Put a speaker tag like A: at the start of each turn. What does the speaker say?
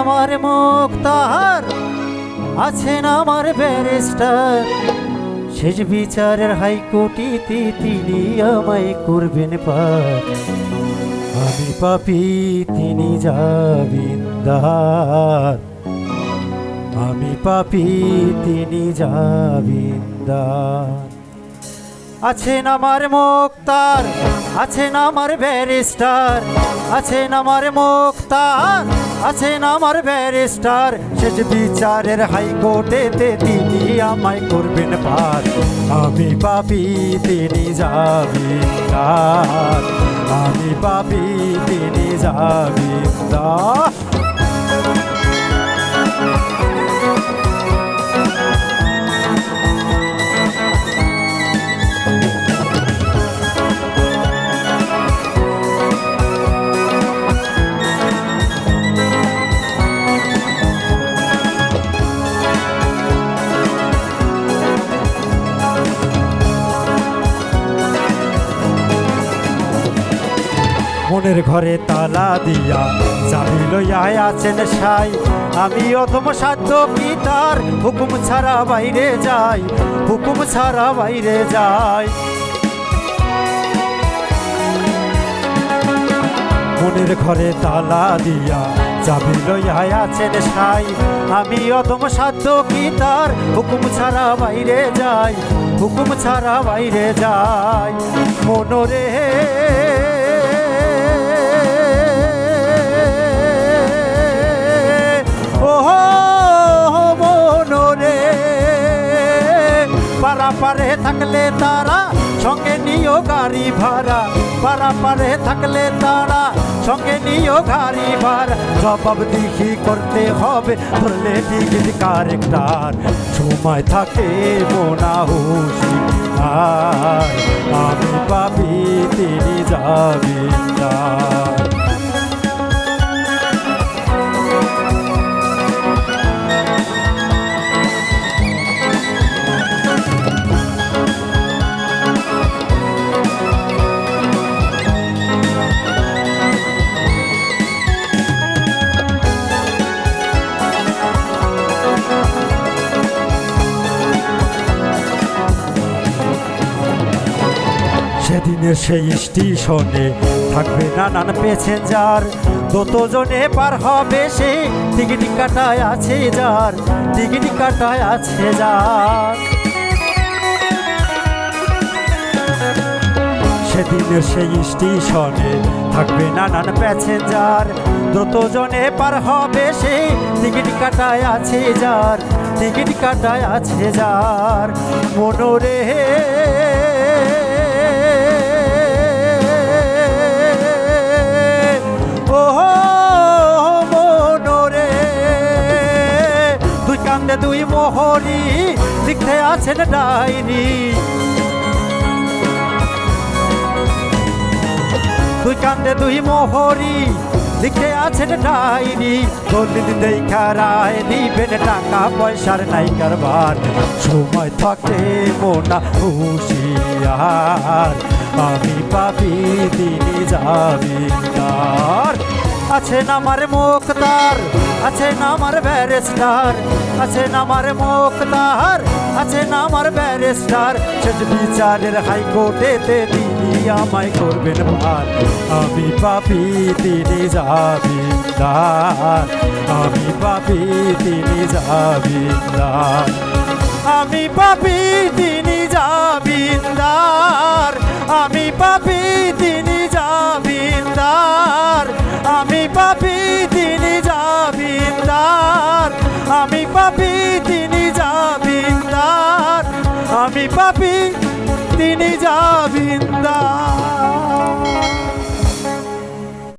A: আমার মুক্তার আছেন আমার ব্যারিস্টার। শেষ বিচারের হাইকোর্টিতে তিনি আমায় করবেন পার আমি পাপি, তিনি যাবিন্দার আমি পাপি, তিনি যাবিন্দার আছেন আমার মুক্তার আছেন আমার ব্যারিস্টার। আছেন আমার মুক্তার আছেন আমার ব্যারিস্টার। শেষ বিচারের হাইকোর্টেতে তিনি আমায় করবেন পার। আমি পাপি, তিনি যাবি আমি পাপি, তিনি যাবিন্দার মনের ঘরে তালা দিয়া চাবি লইয়া আছেন সাই। আমি অথম সাধ্য কি তার? হুকুম ছাড়া বাইরে যাই, হুকুম ছাড়া বাইরে যাই। মনের ঘরে তালা দিয়া চাবি লইয়া আছেন সাই। আমি অদম সাধ্য কি তার? হুকুম ছাড়া বাইরে যাই, হুকুম ছাড়া বাইরে যাই। মনোরে পারা পারে থাকলে তারা, সঙ্গে নিও গাড়ি ভাড়া। পারা পারে থাকলে তারা, সঙ্গে নিও গাড়ি ভাড়া। জবাব দিহি করতে হবে, ধরলে টিকিট কারেক্টার। সময় থাকে মোনা হুশি আর আমি পাবি, তিনি যাবি না সেদিনের সেই স্টেশনে থাকবে নানান প্যাসেঞ্জার, কতজনে পার হবে সে? টিকিট কাটায় আছে যার, টিকিট কাটায় আছে যার। সেদিনের সেই স্টেশনে থাকবে নানান প্যাসেঞ্জার যতজনে পার হবে সে? টিকিট কাটায় আছে যার, টিকিট কাটায় আছে যার। মনোরে দুই মোহরি লিখতে আছেন ডাইনি। দুই কান্দে দুই মোহরি লিখে আছেন ডাইনি। দলিল দেখা রায় দিবেন টাকা, পয়সার নাই কারবার। সময় থাকতে মোনা হুশিয়ার। আমি পাপি, তিনি যাবিন্দার আছেন আমার মুখতার আছেন আমার ব্যারিস্টার, আছেন আমার মুখতার আছেন আমার ব্যারিস্টার। শেষ বিচারের হাইকোর্টেতে তিনি আমায় করবেন ভার। আমি পাপি, তিনি যাবিন্দার আমি পাপি, তিনি যাবিন্দার আমি পাপি, তিনি যাবিন্দার আমি পাপি, তিনি পাপি তিনি যাবিন্দার